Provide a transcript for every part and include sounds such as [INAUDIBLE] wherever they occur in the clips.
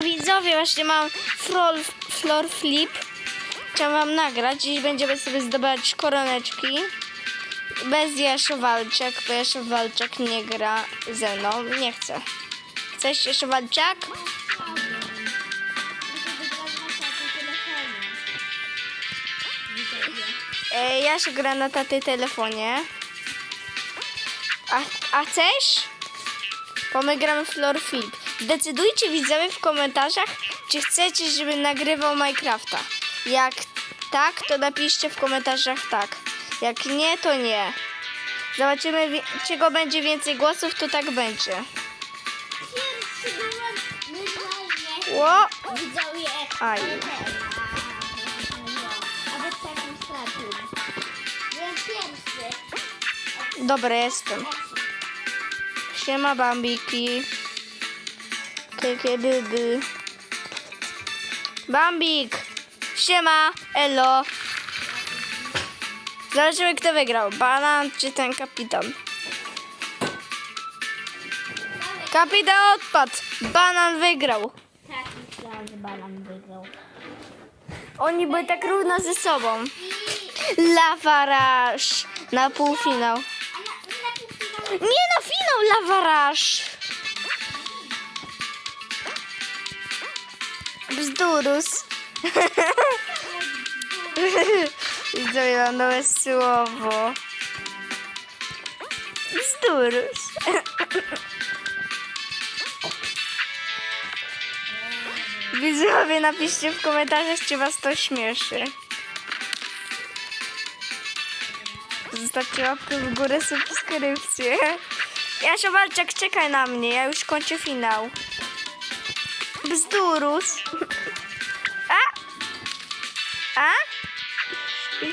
Widzowie, właśnie mam floor, floor flip. Chciałam wam nagrać. Dziś będziemy sobie zdobywać koroneczki. Bez Jasza Walczak, bo Jasza Walczak nie gra ze mną. Nie chce. Chcesz Jasza Walczak? E, Jasza gra na taty telefonie. A, a chcesz? Bo my gramy Floor Flip. Zdecydujcie widzowie w komentarzach, czy chcecie, żebym nagrywał Minecrafta. Jak tak, to napiszcie w komentarzach tak. Jak nie, to nie. Zobaczymy, czego będzie więcej głosów, to tak będzie. Ło! Aj. Dobra, jestem. Siema Bambiki. Kiekie byby. Bambik! Siema! Elo! Zobaczymy kto wygrał. Banan czy ten kapitan? Kapitan odpadł! Banan wygrał. Banan wygrał. Oni byli tak równo ze sobą. Lawaraż na półfinał. A na, Nie no, finał lawaraż. Bzdurus. [LAUGHS] Widzowie, mam nowe słowo. Bzdurus. [LAUGHS] Widzowie, napiszcie w komentarzach, czy was to śmieszy. Zostawcie łapkę w górę, subskrypcję. [LAUGHS] Jasio Walczak, czekaj na mnie, ja już kończę finał. Bzdurus.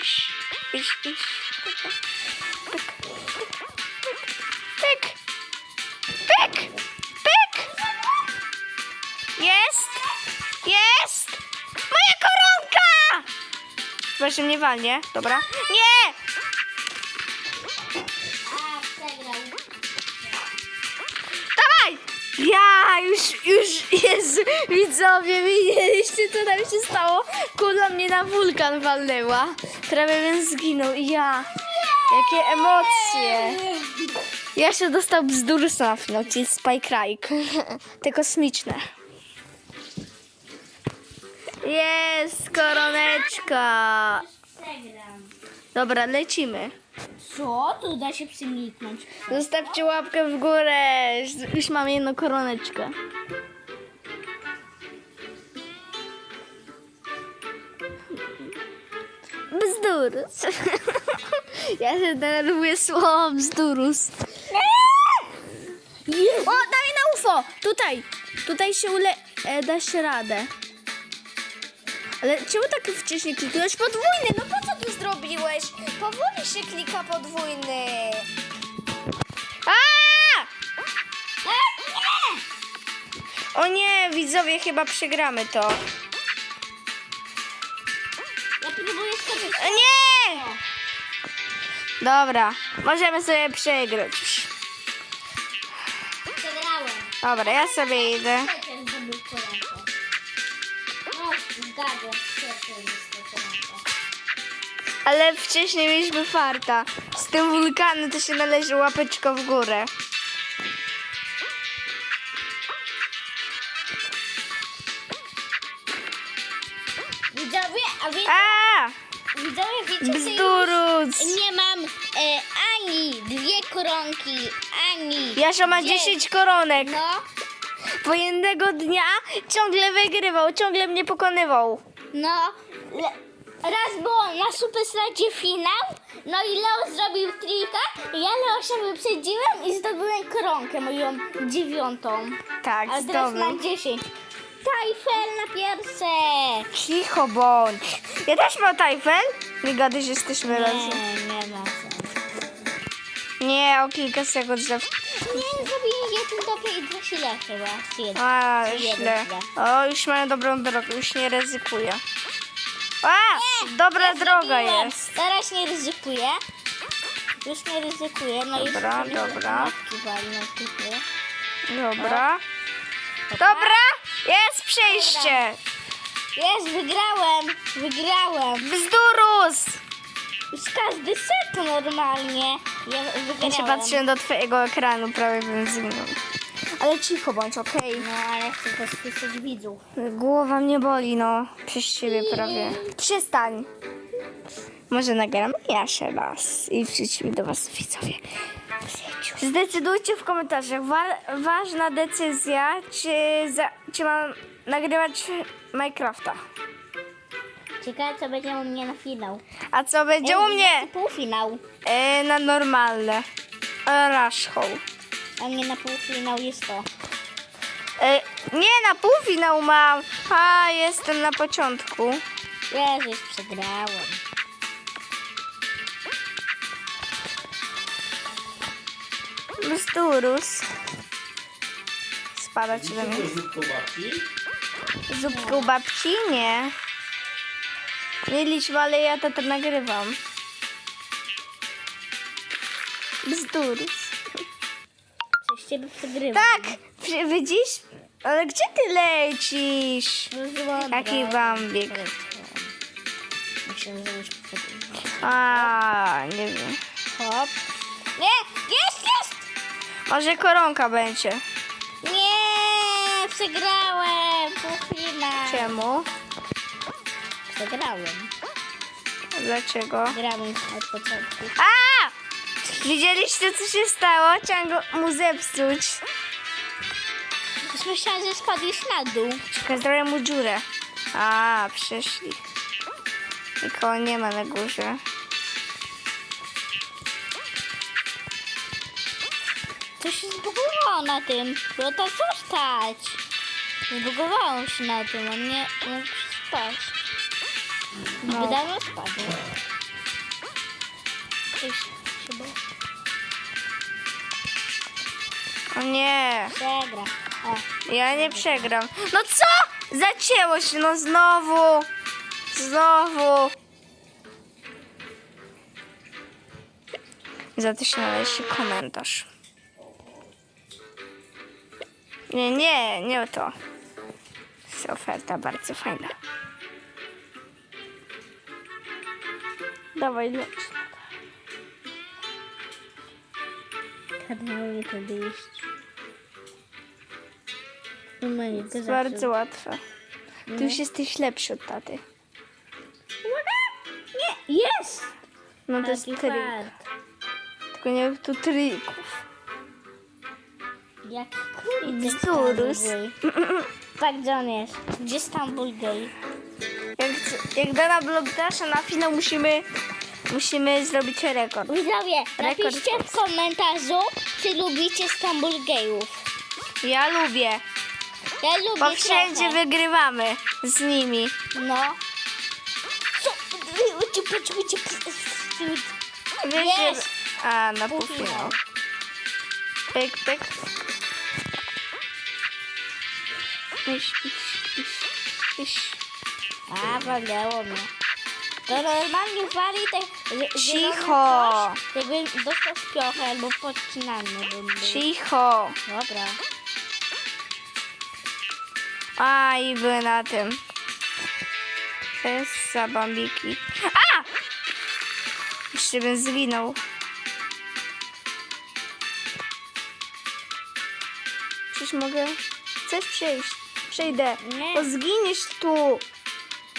Iś, iś, iś. Pyk, pyk, pyk. Jest, jest. Moja koronka! Właśnie mnie walnie, dobra. Nie! Dawaj! Ja już, już jest, widzowie, widzieliście co tam się stało? Kula mnie na wulkan walnęła. Prawie bym zginął i ja. Jakie emocje. Ja się dostał bzdursa na finał, czyli Spike Rike. [LAUGHS] Te kosmiczne. Jest koroneczka. Dobra, lecimy. Co? Tu da się przymknąć. Zostawcie łapkę w górę. Już mam jedną koroneczkę. Bzdurus. [LAUGHS] Ja się denerwuję słowo bzdurus. O, daj na UFO! Tutaj! Tutaj się ule... E, da się radę. Ale czemu tak wcześniej kliknąłeś podwójny? No po co to zrobiłeś? Powoli się klika podwójny. A! O nie, widzowie, chyba przegramy to. Dobra, możemy sobie przegrać już. Przegrałem. Dobra, ja sobie idę. Ale wcześniej mieliśmy farta. Z tym wulkanem to się należy łapeczko w górę. Widzowie, a wie, A! widzowie wiecie, nie mam e, ani dwie koronki, ani... Jasza ma dzie- 10 koronek. No, Bo jednego dnia ciągle wygrywał, ciągle mnie pokonywał. no. Le, raz było na Super Sladzie finał, no i Leo zrobił trika, ja Leosia wyprzedziłem i zdobyłem koronkę moją dziewiątą. Tak, A teraz zdobył. mam dziesięć. Tajfel na pierwsze! Cicho bądź. Ja też mam tajfel. Nie gadaj, że jesteśmy razem. Nie, nie ma sensu. Nie, o kilka sekund za... Nie, zrobili jeden dobry i dwa źle chyba. Jeden. A, źle. O, już mają dobrą drogę, już nie ryzykuję. A, dobra Ja droga jest. Teraz nie ryzykuję. Już nie ryzykuję. No i Dobra, sobie dobra. matki walną tutaj. Dobra. Dobra, jest prze... Wygraliście! Jest, wygrałem, wygrałem. Bzdurus! Już każdy set normalnie. Ja wygrałem. Ja się patrzyłem do twojego ekranu, prawie bym zginął. Ale cicho bądź, okej? No, ale chcę posłyszeć widzów. Głowa mnie boli, no. Przez ciebie prawie. Przestań. Może nagram jeszcze raz i wrócimy do was widzowie. Zdecydujcie w komentarzach. Wa- ważna decyzja, czy, za- czy mam nagrywać Minecrafta. Ciekawe, co będzie u mnie na finał. A co będzie u mnie? Półfinał. E, na normalne. Rush Hole. A mnie na półfinał jest to. E, nie, na półfinał mam. A, jestem na początku. Ja już przegrałem. Bzdurus. Spada ci do mnie. Zupkę u babci? Nie. Mieliśmy, ale ja to, to nagrywam. Bzdurus. Przez ciebie przegrywam. Tak! przy- Widzisz? Ale gdzie ty lecisz? Jaki bambik. Przegrywam. A, nie wiem. Hop. Nie! Jest, jest! Może koronka będzie. Nie! Przegrałem! Czemu? Przegrałem. Dlaczego? Grałem od początku. A! Widzieliście co się stało? Chciałam go mu zepsuć. Myślałam, że spadłeś na dół. Czekaj, zrobię mu dziurę. A, przyszli. Nikogo nie ma na górze. Coś się zbugowało na tym. Było to zostać. Zbugowało się na tym, on nie mógł spać. No. Wydawno spadł. Coś chyba O nie, przegra. O, ja nie przegram. No co? Zacięło się, no znowu. Znowu. Za to się należy komentarz. Nie, nie, nie to. Jest oferta bardzo fajna. Dawaj, leć. kanały to wyjść. Numery, to Jest bardzo łatwe. Ty już jesteś lepszy od taty. Nie, jest! No to jest trik. Tylko nie rób tu trików. Jak królik Bzdurus. Tak, gdzie on jest? Gdzie Stambul Gay? Jak, jak Dana Blogdasza na finał musimy, musimy zrobić rekord. Widzowie, Rekord. napiszcie w komentarzu, czy lubicie Stambul Gayów. Ja lubię, Ja lubię bo wszędzie trochę. wygrywamy z nimi. No. Co? Wiesz, że- Jest. A, na Półfinał. półfinał. Pyk, pyk. Iś, iś, iś, iś. A, walnęło mnie. To normalnie wali tak... zielony Cicho. coś, Jakbym dostał z piochy albo podcinany bym był. Cicho. Dobra. A, i były na tym. To jest za bambiki. A! Jeszcze bym zginął. Przecież mogę... Chcesz przejść? Przejdę. Nie. Bo zginiesz tu.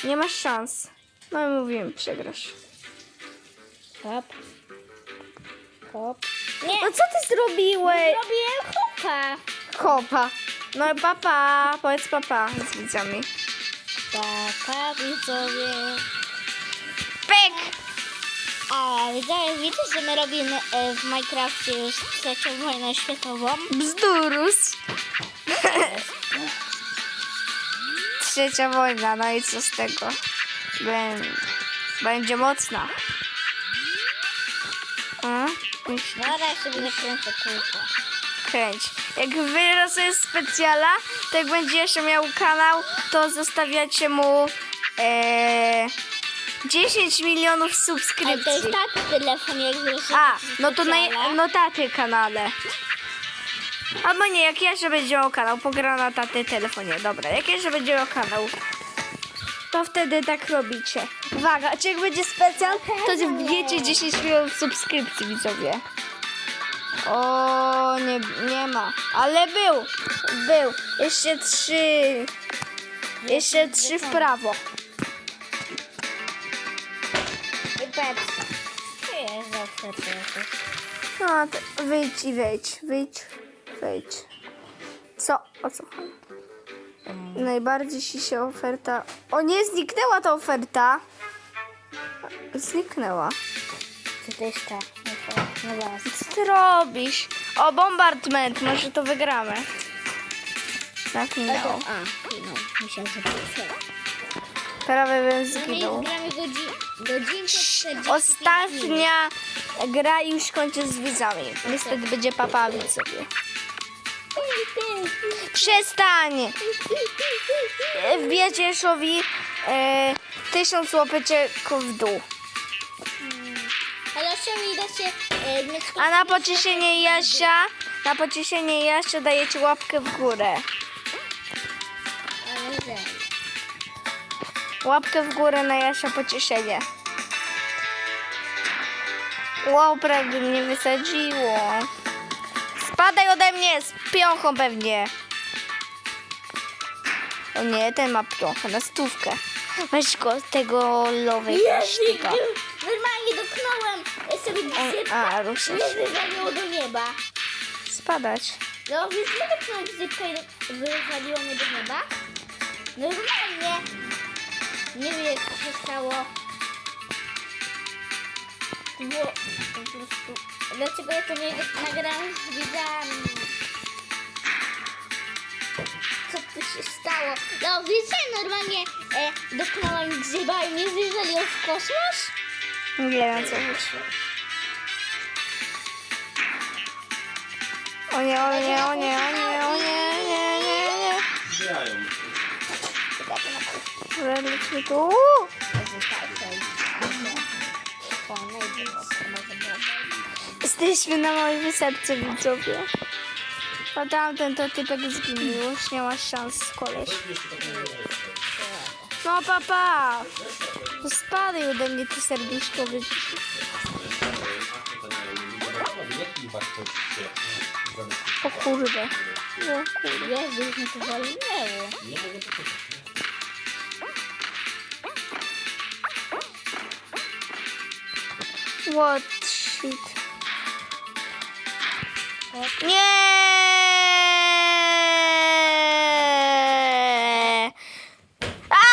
Nie masz szans. No i mówiłem, przegrasz. Hop. Hop. Nie, No co ty zrobiłeś? robiłem hopa. Kopa. No i papa. Powiedz papa z widzami. Papa, widzowie. Pyk! A, widzowie, wiecie, że my robimy e, w Minecrafcie już trzecią wojnę światową? Bzdurus. Trzecia wojna, no i co z tego? Bę- Będzie mocna. A? Myśl- Zaraz sobie zakręcę kółko. Kręć. Jak wyrosły specjala, to jak będzie jeszcze miał kanał, to zostawiacie mu e, 10 milionów Ale to jest subskrypcji. tak telefon, jak wyrzucić A, no to na no taty kanale. Albo nie, jak jeszcze będzie miał kanał, pogra na taty telefonie. Dobra, jak jeszcze będzie miał kanał, to wtedy tak robicie. Uwaga, czy jak będzie specjal, to wbijecie 10 milionów subskrypcji, widzowie. O, nie, nie ma. Ale był, był. Jeszcze trzy. Jeszcze trzy w prawo. I patrz. To jest za ofertę jakoś. No, to wyjdź i wejdź, wyjdź, wejdź. Co? O co chodzi? Najbardziej ci się oferta... O nie, zniknęła ta oferta. Zniknęła. Czy to jest ta? Co ty robisz? O, bombardment, może to wygramy. Na finał. A, no, to jest Prawie bym No zginął. gramy godzi, godzinkę 40 minut. Ostatnia gra już kończy z widzami. Niestety będzie papa widzowie. Przestań! Wbijecie Jeszowi e, tysiąc łapeczek w dół. Ale jeszcze mi da się e, mieć A na pocieszenie Jasia, na pocieszenie Jasia dajecie łapkę w górę. Ale że. Łapkę w górę na Jasia pocieszenie. Wow, prawie mnie wysadziło. Spadaj ode mnie z piąchą pewnie. O nie, ten ma piąchę na stówkę. Weź go tego lowej sztyka. Normalnie dotknąłem e, sobie On- gzypa a, i ruszasz. mnie wywaliło do nieba. Spadać. No więc nie dotknąłem gzypka i do- wywaliło mnie do nieba. Normalnie. Nie wiem jak to się stało. To było po prostu... Dlaczego ja to nie nagrałem z widzami? Co tu się stało? No wiecie, normalnie e, dotknąłem grzyba i mnie wywaliło w kosmos? Nie wiem co wyszło. O nie, o nie, o nie, o nie, o nie, nie, nie, nie. Zbierają. Lecimy tu. Jesteśmy na małej wysepce, widzowie. A tamten to typek zginął, już nie masz szans, koleś. No papa! Spadaj ode mnie, ty serduszko O kurde. O kurde. Jezu, już mnie to to powiedzieć. What shit. Nie!